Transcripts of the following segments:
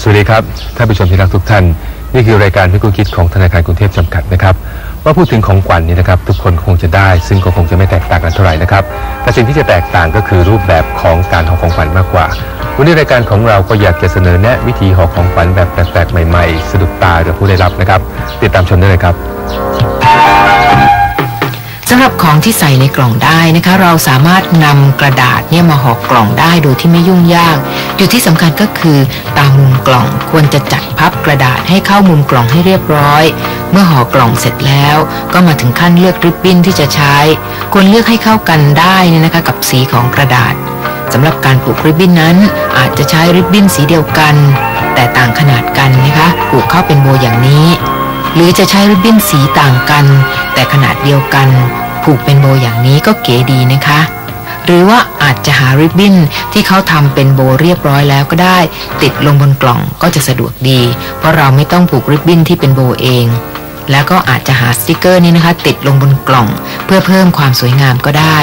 สวัสดีครับท่านผู้ชมที่รักทุกท่าน นี่คือรายการพิกุลคิดของธนาคารกรุงเทพจำกัดนะครับว่าพูดถึงของขวัญนี่นะครับ ทุกคนคงจะได้ ซึ่งก็คงจะไม่แตกต่างกันเท่าไหร่นะครับแต่สิ่งที่จะแตกต่างก็คือรูปแบบของการห่อของขวัญมากกว่า วันนี้รายการของเราก็อยากจะเสนอแนะวิธีห่อของขวัญแบบแปลกๆใหม่ๆสะดุดตากับผู้ได้รับนะครับ ติดตามชมได้เลยครับ ของที่ใส่ในกล่องได้นะคะ เราสามารถนำกระดาษเนี่ยมาห่อกล่องได้โดยที่ไม่ยุ่งยาก จุดที่สำคัญก็คือตามมุมกล่องควรจะจัดพับกระดาษให้เข้ามุมกล่องให้เรียบร้อย เมื่อห่อกล่องเสร็จแล้ว ก็มาถึงขั้นเลือกริบบิ้นที่จะใช้ ควรเลือกให้เข้ากันได้นี่นะคะกับสีของกระดาษสำหรับการปลูกริบบิ้นนั้น อาจจะใช้ริบบิ้นสีเดียวกัน แต่ต่างขนาดกันนะคะปลูกเข้าเป็นโบอย่างนี้ หรือจะใช้ริบบิ้นสีต่างกัน แต่ขนาดเดียวกัน ผูกเป็นโบอย่างนี้ก็เก๋ดีนะคะ หรือว่าอาจจะหาริบบิ้นที่เขาทำเป็นโบเรียบร้อยแล้วก็ได้ ติดลงบนกล่องก็จะสะดวกดี เพราะเราไม่ต้องผูกริบบิ้นที่เป็นโบเอง แล้วก็อาจจะหาสติกเกอร์นี้นะคะ ติดลงบนกล่อง เพื่อเพิ่มความสวยงามก็ได้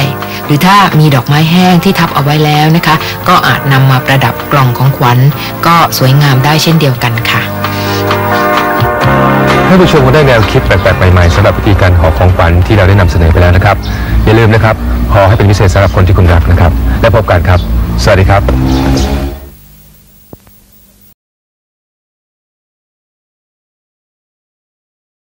หรือถ้ามีดอกไม้แห้งที่ทับเอาไว้แล้วนะคะ ก็อาจนำมาประดับกล่องของขวัญ ก็สวยงามได้เช่นเดียวกันค่ะ ท่านผู้ชมก็ได้แนวคิดแปลกๆใหม่ๆสำหรับวิธีการห่อของขวัญที่เราได้นำเสนอไปแล้วนะครับ อย่าลืมนะครับห่อให้เป็นพิเศษสำหรับคนที่คุณรักนะครับ และพบกันครับ สวัสดีครับ